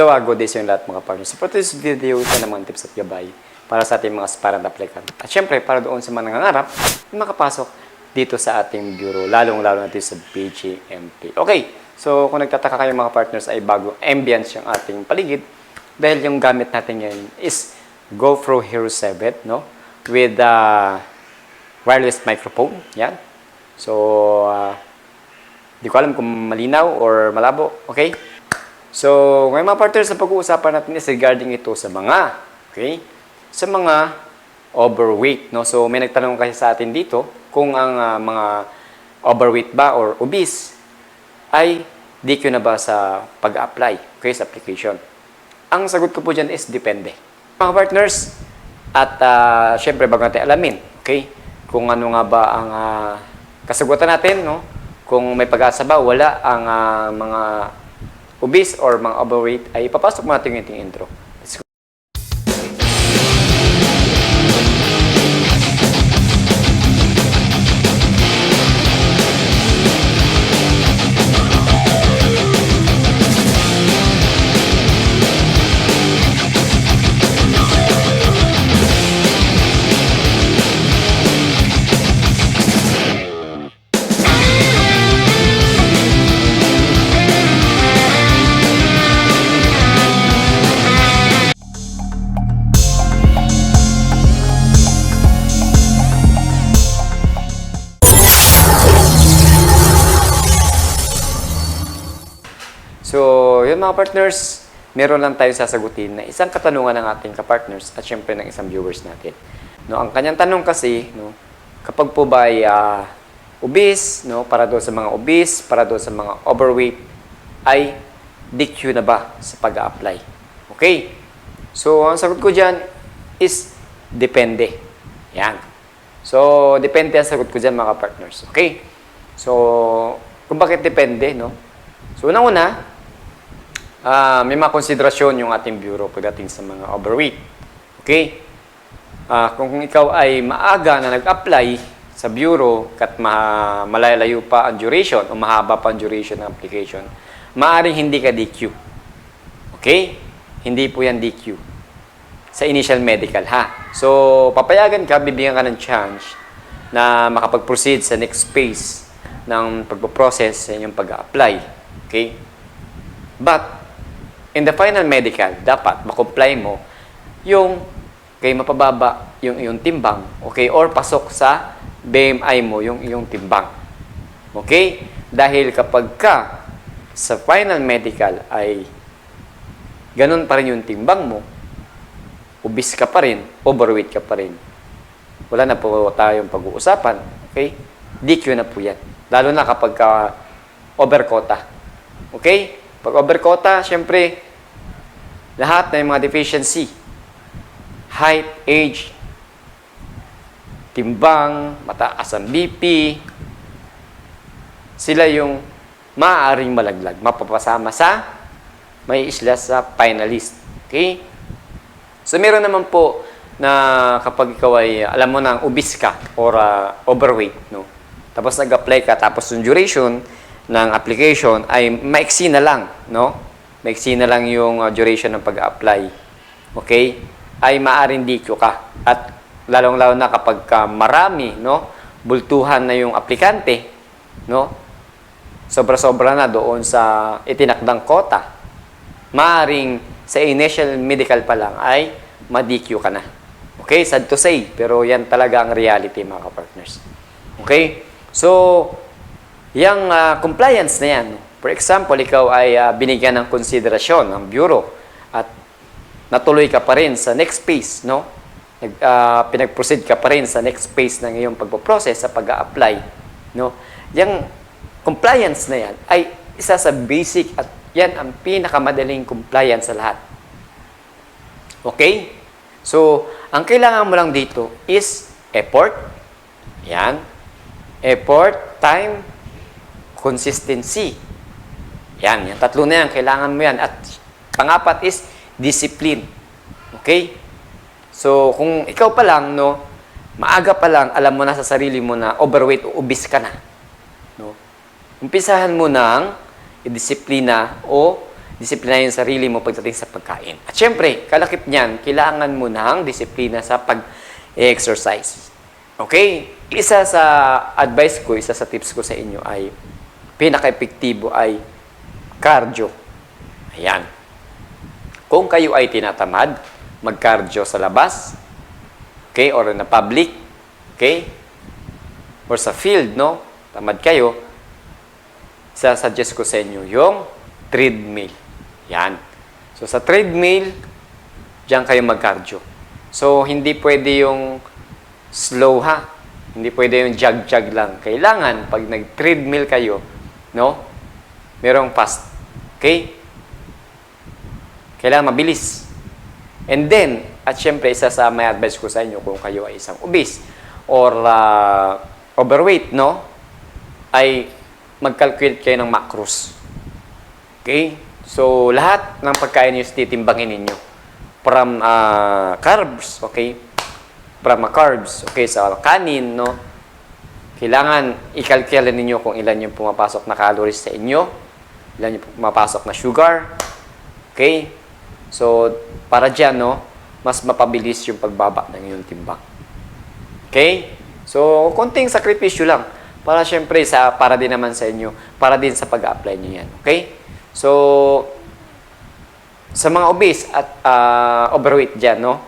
So, uh, good days yung lahat mga partners. So, for this video, ito naman tips at gabay para sa ating mga aspirant applicant. At syempre, para doon sa mga nangangarap na makapasok dito sa ating bureau, lalong-lalo natin sa BGMP. Okay, so kung nagtataka kayo mga partners ay bagong ambience yung ating paligid dahil yung gamit natin ngayon is GoPro Hero 7, no? With uh, wireless microphone, yan. So, uh, di ko alam kung malinaw or malabo, okay? So, ngayon mga partners, na pag-uusapan natin is regarding ito sa mga, okay? Sa mga overweight, no? So, may nagtanong kasi sa atin dito kung ang ah, mga overweight ba or obese ay DQ na ba sa pag-apply, okay, sa application. Ang sagot ko po dyan is depende. Mga partners, at ah, syempre bago natin alamin, okay, kung ano nga ba ang ah, kasagutan natin, no? Kung may pag-asa ba, wala ang ah, mga obese or mga overweight, ay papasok mo natin yung ating intro. Yun mga partners, meron lang tayo sasagutin na isang katanungan ng ating kapartners at syempre ng isang viewers natin. No, ang kanyang tanong kasi, no, kapag po ba ay ah, obese, no, para doon sa mga obese, para doon sa mga overweight, ay DQ na ba sa pag-apply? Okay? So, ang sagot ko dyan is depende. Yan. So, depende ang sagot ko dyan mga partners. Okay? So, kung bakit depende, no? So, unang-una, ah, may mga konsiderasyon yung ating bureau pagdating sa mga overweight. Okay? Ah, kung ikaw ay maaga na nag-apply sa bureau at ma malalayo pa ang duration o mahaba pa ang duration ng application, maaring hindi ka DQ. Okay? Hindi po yan DQ. Sa initial medical, ha? So, papayagan ka, bibigyan ka ng chance na makapag-proceed sa next phase ng pagpo-process sa inyong pag-apply. Okay? But, in the final medical, dapat makomply mo yung kay mapababa yung iyong timbang, okay? Or pasok sa BMI mo yung iyong timbang. Okay? Dahil kapag ka sa final medical ay ganun pa rin yung timbang mo, obese ka pa rin, overweight ka pa rin, wala na po tayong pag-uusapan. Okay? DQ na po yan. Lalo na kapag ka overquota. Okay? Pag overquota, syempre, lahat ng mga deficiency, height, age, timbang, mataas ang BP, sila yung maaaring malaglag, mapapasama sa may isla sa finalist. Okay? So, meron naman po na kapag ikaw ay, alam mo na, obese ka or uh, overweight, no? Tapos nag-apply ka, tapos yung duration ng application ay maiksi na lang, no? Maiksi na lang yung uh, duration ng pag-apply. Okay? Ay maaring DQ ka. At lalong-lalo na kapag ka marami, no? Bultuhan na yung aplikante, no? Sobra-sobra na doon sa itinakdang kota. Maaring sa initial medical pa lang ay ma-DQ ka na. Okay? Sad to say, pero yan talaga ang reality mga ka-partners. Okay? So, yung ah, compliance na yan, for example, ikaw ay ah, binigyan ng konsiderasyon ng bureau at natuloy ka pa rin sa next phase, no? Nag, ah, pinag-proceed ka pa rin sa next phase ng iyong pagpo-process sa pag-a-apply, no? Yung compliance na yan ay isa sa basic at yan ang pinakamadaling compliance sa lahat. Okay? So, ang kailangan mo lang dito is effort. Yan. Effort, time, consistency. Yan, yung tatlo na yan, kailangan mo yan. At pangapat is discipline. Okay? So, kung ikaw pa lang, no, maaga pa lang, alam mo na sa sarili mo na overweight o obese ka na. No? Umpisahan mo ng i-disiplina o disiplinahin yung sarili mo pagdating sa pagkain. At syempre, kalakip niyan, kailangan mo ng disiplina sa pag-exercise. Okay? Isa sa advice ko, isa sa tips ko sa inyo ay pinaka-epektibo ay cardio. Ayan. Kung kayo ay tinatamad, mag-cardio sa labas, okay, or na public, okay, or sa field, no, tamad kayo, sasuggest ko sa inyo yung treadmill. Yan. So, sa treadmill, diyan kayo mag-cardio. So, hindi pwede yung slow ha. Hindi pwede yung jog-jog lang. Kailangan, pag nag-treadmill kayo, no, merong fast. Okay? Kailangan mabilis. And then, at syempre, isa sa may advice ko sa inyo kung kayo ay isang obese or uh, overweight, no? Ay mag-calculate kayo ng macros. Okay? So, lahat ng pagkain nyo titimbangin ninyo. From uh, carbs, okay? From uh, carbs, okay, sa kanin, no? Kailangan i-calculate ninyo kung ilan yung pumapasok na calories sa inyo, ilan yung pumapasok na sugar, okay? So, para dyan, no, mas mapabilis yung pagbaba ng iyong timbang. Okay? So, konting sakripisyo lang. Para syempre, sa, para din naman sa inyo, para din sa pag-apply nyo yan. Okay? So, sa mga obese at ah, overweight dyan, no?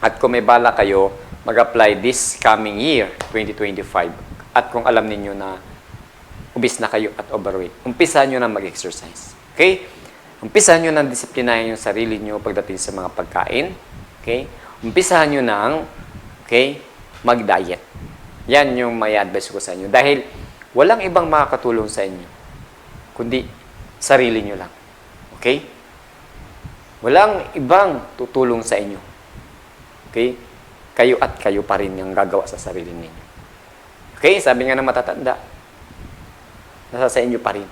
At kung may bala kayo, mag-apply this coming year, 2025. At kung alam ninyo na obese na kayo at overweight, umpisahan nyo na mag-exercise. Okay? Umpisahan nyo na disiplinahin yung sarili nyo pagdating sa mga pagkain. Okay? Umpisahan nyo ng okay, mag-diet. Yan yung may advice ko sa inyo. Dahil walang ibang makakatulong sa inyo, kundi sarili nyo lang. Okay? Walang ibang tutulong sa inyo. Okay? Kayo at kayo pa rin yung gagawa sa sarili ninyo. Okay? Sabi nga ng matatanda, nasa sa inyo pa rin.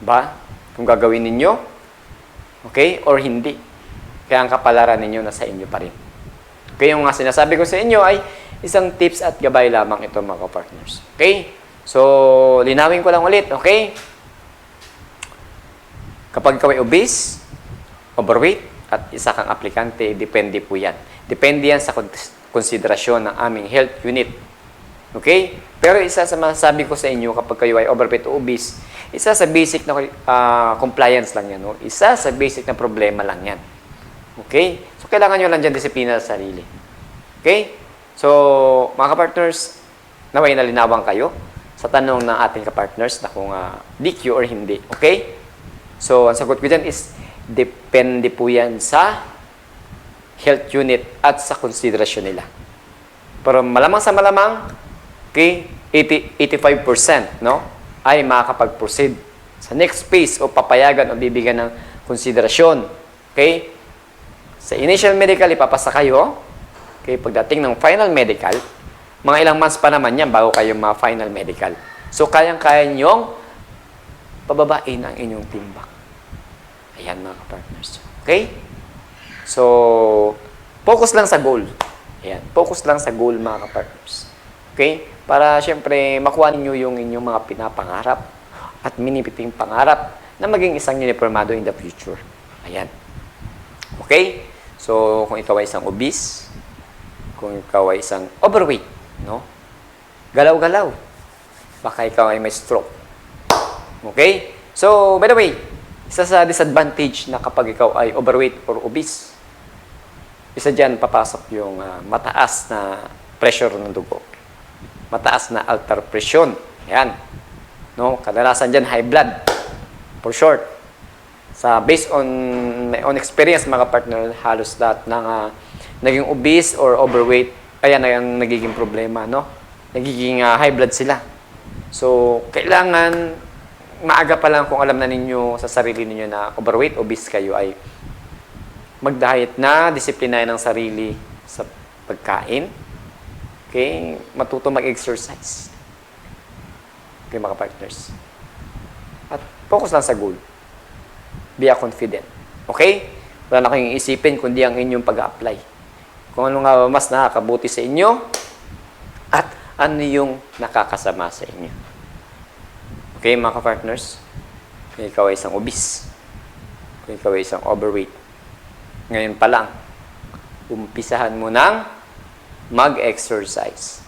Ba? Kung gagawin ninyo, okay, or hindi. Kaya ang kapalaran ninyo nasa inyo pa rin. Okay, yung nga sinasabi ko sa inyo ay isang tips at gabay lamang ito mga partners. Okay? So, linawin ko lang ulit, okay? Kapag ikaw ay obese, overweight, at isa kang aplikante, depende po yan. Depende yan sa kons- konsiderasyon ng aming health unit. Okay? Pero isa sa masasabi ko sa inyo kapag kayo ay overweight o obese, isa sa basic na ah, compliance lang yan. No? Isa sa basic na problema lang yan. Okay? So, kailangan nyo lang dyan disiplina sa sarili. Okay? So, mga ka-partners, naway nalinawan kayo sa tanong ng ating ka-partners na kung uh, DQ or hindi. Okay? So, ang sagot ko dyan is, depende po yan sa health unit at sa konsiderasyon nila. Pero malamang sa malamang, okay, 80, 85% no, ay makakapag-proceed sa next phase o papayagan o bibigyan ng konsiderasyon. Okay? Sa initial medical, ipapasa kayo. Okay, pagdating ng final medical, mga ilang months pa naman yan bago kayo ma-final medical. So, kayang-kaya nyong pababain ang inyong timbang. Ayan mga partners. Okay? So, focus lang sa goal. Ayan, focus lang sa goal mga partners. Okay? Para syempre makuha ninyo yung inyong mga pinapangarap at minipiting pangarap na maging isang uniformado in the future. Ayan. Okay? So, kung ikaw ay isang obese, kung ikaw ay isang overweight, no? Galaw-galaw. Baka ikaw ay may stroke. Okay? So, by the way, isa sa disadvantage na kapag ikaw ay overweight or obese, isa dyan papasok yung ah, mataas na pressure ng dugo. Mataas na altar presyon. Yan. No? Kadalasan dyan high blood. For short. Sa based on my own experience mga partner, halos lahat ng ah, naging obese or overweight, ayan ang nagiging problema, no? Nagiging ah, high blood sila. So, kailangan maaga pa lang kung alam na ninyo sa sarili ninyo na overweight, obese kayo ay mag-diet na, disiplinahin ng sarili sa pagkain. Okay? Matuto mag-exercise. Okay, mga partners. At focus lang sa goal. Be a confident. Okay? Wala na kayong isipin kundi ang inyong pag-apply. Kung ano nga mas nakakabuti sa inyo at ano yung nakakasama sa inyo. Okay, mga ka-partners? kung ikaw ay isang obese, kung ikaw ay isang overweight, ngayon pa lang, umpisahan mo ng mag-exercise.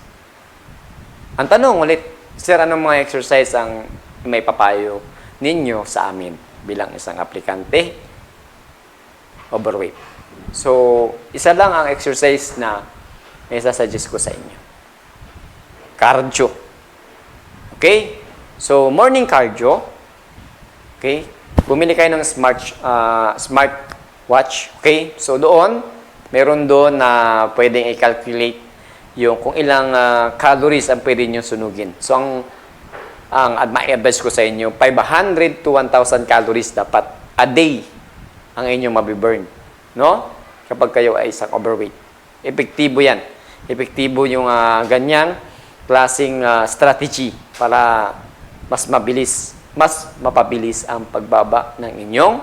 Ang tanong ulit, Sir, anong mga exercise ang may papayo ninyo sa amin bilang isang aplikante overweight? So, isa lang ang exercise na isa-suggest ko sa inyo. Cardio. Okay? So, morning cardio. Okay? Bumili kayo ng smart ah, smart watch. Okay? So, doon, meron doon na pwedeng i-calculate yung kung ilang ah, calories ang pwede nyo sunugin. So, ang ang ad- ma-advise ko sa inyo, 500 to 1,000 calories dapat a day ang inyong mabiburn. No? Kapag kayo ay isang overweight. Epektibo yan. Epektibo yung ah, ganyang klaseng ah, strategy para mas mabilis, mas mapabilis ang pagbaba ng inyong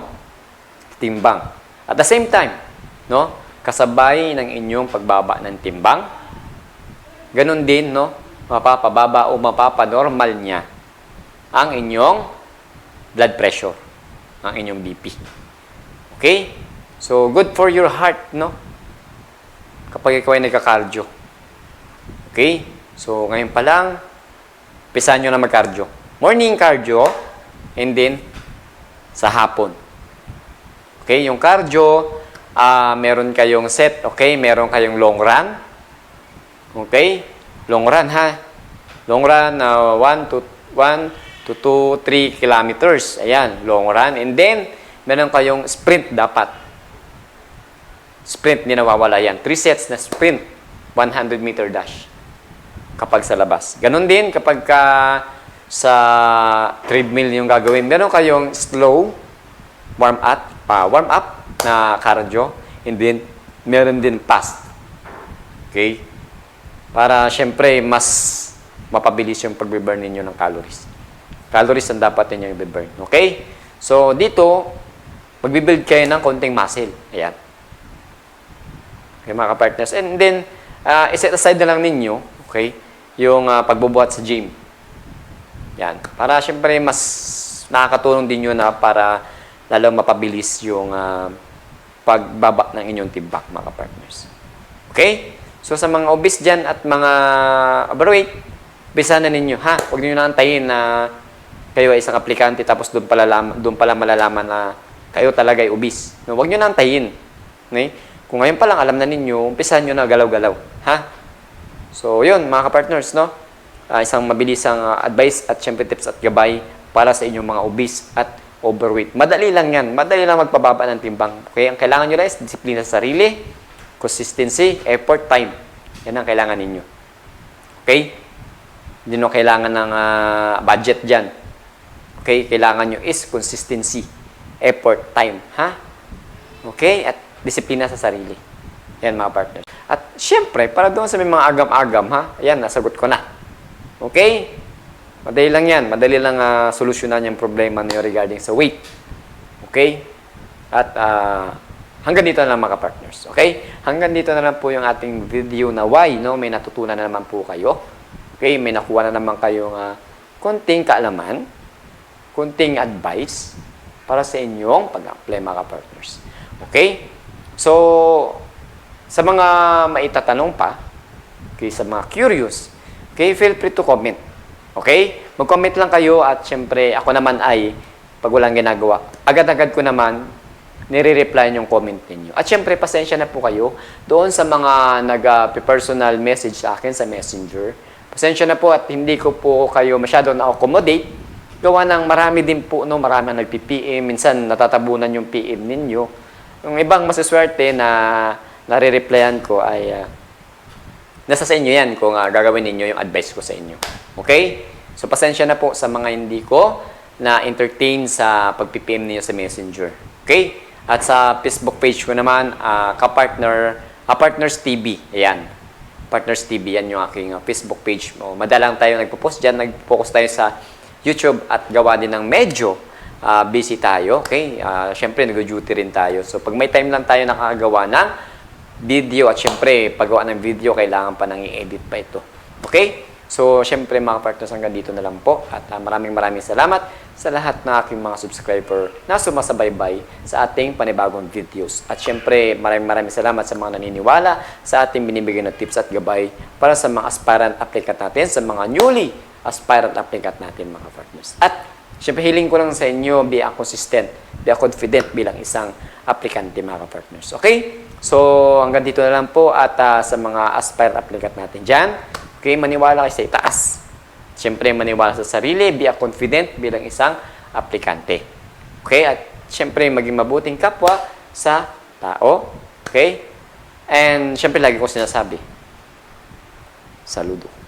timbang. At the same time, no, kasabay ng inyong pagbaba ng timbang, ganun din, no, mapapababa o mapapanormal niya ang inyong blood pressure, ang inyong BP. Okay? So, good for your heart, no? Kapag ikaw ay nagka-cardio. Okay? So, ngayon pa lang, pisahan nyo na mag-cardio. Morning cardio, and then, sa hapon. Okay? Yung cardio, ah meron kayong set, okay? Meron kayong long run. Okay? Long run, ha? Long run, 1 to 1 to 2, 3 kilometers. Ayan, long run. And then, meron kayong sprint dapat. Sprint, hindi yan. 3 sets na sprint, 100 meter dash. Kapag sa labas. Ganon din kapag ka sa treadmill yung gagawin. Meron kayong slow warm up, pa warm up na cardio. And then, meron din fast. Okay? Para syempre, mas mapabilis yung pag-burn ninyo ng calories. Calories ang dapat ninyo i-burn. Okay? So, dito, magbibuild kayo ng konting muscle. Ayan. Okay, mga partners And then, uh, iset aside na lang ninyo, okay, yung uh, pagbubuhat sa gym. Yan. Para syempre, mas nakakatulong din yun na para lalong mapabilis yung uh, pagbaba ng inyong timbang, mga partners. Okay? So, sa mga obese dyan at mga overweight, bisa na ninyo, ha? Huwag niyo na antayin na kayo ay isang aplikante tapos doon pala, doon pala malalaman na kayo talaga ay obese. No, huwag niyo na antayin. Okay? Kung ngayon pa lang alam na ninyo, umpisahan nyo na galaw-galaw. Ha? So, yun, mga ka-partners, no? Ah, isang mabilisang ah, advice at syempre tips at gabay para sa inyong mga obese at overweight. Madali lang yan. Madali lang magpababa ng timbang. Okay? Ang kailangan nyo lang is disiplina sa sarili, consistency, effort, time. Yan ang kailangan ninyo. Okay? Hindi nyo kailangan ng ah, budget dyan. Okay? Kailangan nyo is consistency, effort, time. Ha? Okay? At disiplina sa sarili. Yan mga partners. At syempre, para doon sa may mga agam-agam, ha? Ayan, nasagot ko na. Okay? Madali lang yan. Madali lang uh, solusyonan yung problema niyo regarding sa weight. Okay? At ah, hanggang dito na lang mga partners. Okay? Hanggang dito na lang po yung ating video na why, no? May natutunan na naman po kayo. Okay? May nakuha na naman kayong uh, konting kaalaman, konting advice para sa inyong pag-apply mga partners. Okay? So, sa mga maitatanong pa, okay, sa mga curious, okay, feel free to comment. Okay? Mag-comment lang kayo at syempre ako naman ay pag walang ginagawa, agad-agad ko naman nire-reply yung comment ninyo. At syempre, pasensya na po kayo doon sa mga nag-personal message sa akin sa Messenger. Pasensya na po at hindi ko po kayo masyado na-accommodate. Gawa ng marami din po, no, marami ang nagpi-PM. Minsan natatabunan yung PM ninyo. Yung ibang masaswerte na nare-replyan ko ay ah, nasa sa inyo yan kung ah, gagawin ninyo yung advice ko sa inyo. Okay? So, pasensya na po sa mga hindi ko na-entertain sa pag-PM niyo sa Messenger. Okay? At sa Facebook page ko naman, ah, ka-partner, ka-partners TV. Ayan. Partners TV, yan yung aking ah, Facebook page. O, madalang tayo nagpo-post dyan. Nag-focus tayo sa YouTube at gawa din ng medyo ah, busy tayo. Okay? Ah, Siyempre, nag-duty rin tayo. So, pag may time lang tayo nakagawa ng video at syempre, paggawa ng video, kailangan pa nang i-edit pa ito. Okay? So, syempre mga partners, hanggang dito na lang po. At ah, maraming maraming salamat sa lahat ng aking mga subscriber na sumasabaybay sa ating panibagong videos. At syempre, maraming maraming salamat sa mga naniniwala sa ating binibigay na tips at gabay para sa mga aspirant applicant natin, sa mga newly aspirant applicant natin mga partners. At syempre, hiling ko lang sa inyo, be a consistent, be a confident bilang isang aplikante mga partners. Okay? So, hanggang dito na lang po at ah, sa mga aspirant applicant natin dyan, okay, maniwala kayo sa itaas. Siyempre, maniwala sa sarili, be a confident bilang isang aplikante. Okay? At siyempre, maging mabuting kapwa sa tao. Okay? And siyempre, lagi ko sinasabi, saludo.